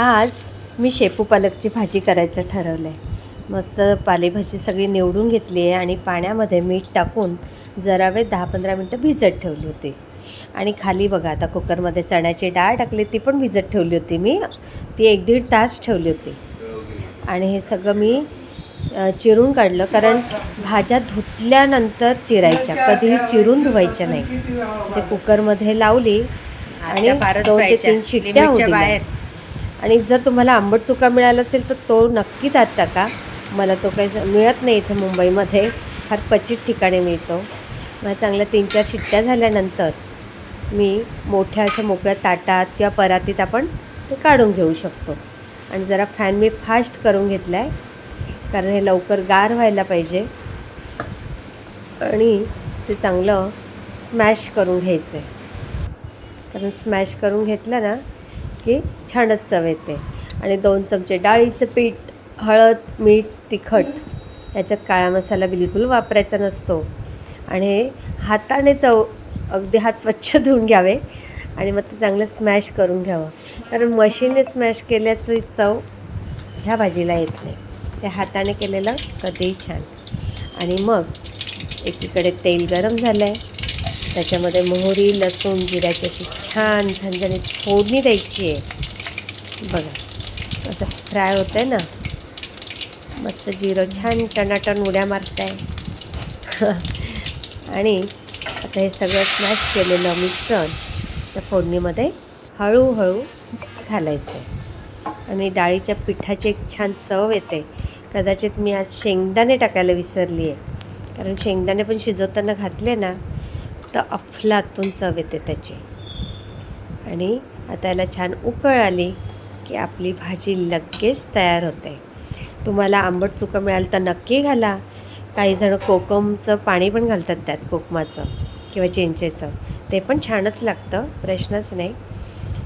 आज मी शेपू पालकची भाजी करायचं ठरवलं आहे मस्त पालेभाजी सगळी निवडून घेतली आहे आणि पाण्यामध्ये मीठ टाकून जरा वेळ दहा पंधरा मिनटं भिजत ठेवली होती आणि खाली बघा आता कुकरमध्ये चण्याची डाळ टाकली ती पण भिजत ठेवली होती मी ती एक दीड तास ठेवली होती आणि हे सगळं मी चिरून काढलं कारण भाज्या धुतल्यानंतर चिरायच्या कधीही चिरून धुवायच्या नाही ते कुकरमध्ये लावली आणि दोन ते. तीन शिट्ट्या. बाहेर. आणि जर तुम्हाला आंबट चुका मिळाला असेल तर तो नक्की त्यात टाका. मला तो काही मिळत नाही इथे मुंबईमध्ये. फार क्वचित ठिकाणी मिळतो. मला चांगल्या तीन चार शिट्ट्या झाल्यानंतर मी मोठ्या अशा मोकळ्या ताटात किंवा परातीत आपण ते काढून घेऊ शकतो. आणि जरा फॅन मी फास्ट करून घेतला आहे कारण हे लवकर गार व्हायला पाहिजे. आणि ते चांगलं स्मॅश करून घ्यायचं आहे कारण स्मॅश करून घेतलं ना की छानच चव येते. आणि दोन चमचे डाळीचं पीठ हळद मीठ तिखट याच्यात काळा मसाला बिलकुल वापरायचा नसतो. आणि हे हाताने चव अगदी हात स्वच्छ धुवून घ्यावे आणि मग ते चांगलं स्मॅश करून घ्यावं. कारण मशीनने स्मॅश केल्याची चव ह्या भाजीला येत नाही. ते हाताने केलेलं कधीही छान. आणि मग एकीकडे तेल गरम झालं आहे त्याच्यामध्ये मोहरी लसूण जिऱ्याची अशी छान झणझणीत फोडणी द्यायची आहे. बघा असं फ्राय होतं आहे ना. मस्त जिरं छान टनाटन उड्या मारत आहे आणि आता हे सगळं स्मॅश केलेलं मिश्रण त्या फोडणीमध्ये हळूहळू घालायचं. आहे आणि डाळीच्या पिठाची एक छान चव येते. कदाचित मी आज शेंगदाणे टाकायला विसरली आहे कारण शेंगदाणे पण शिजवताना घातले ना तर अफलातून चव येते त्याची. आणि आता याला छान उकळ आली की आपली भाजी लगेच तयार होते. तुम्हाला आंबट चुका मिळालं तर नक्की घाला. काही जण कोकमचं पाणी पण घालतात त्यात कोकमाचं किंवा चिंचेचं. ते पण छानच लागतं प्रश्नच नाही.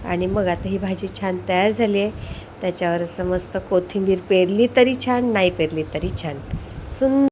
आणि मग आता ही भाजी छान तयार झाली आहे. त्याच्यावर असं मस्त कोथिंबीर पेरली तरी छान नाही पेरली तरी छान. सुंदर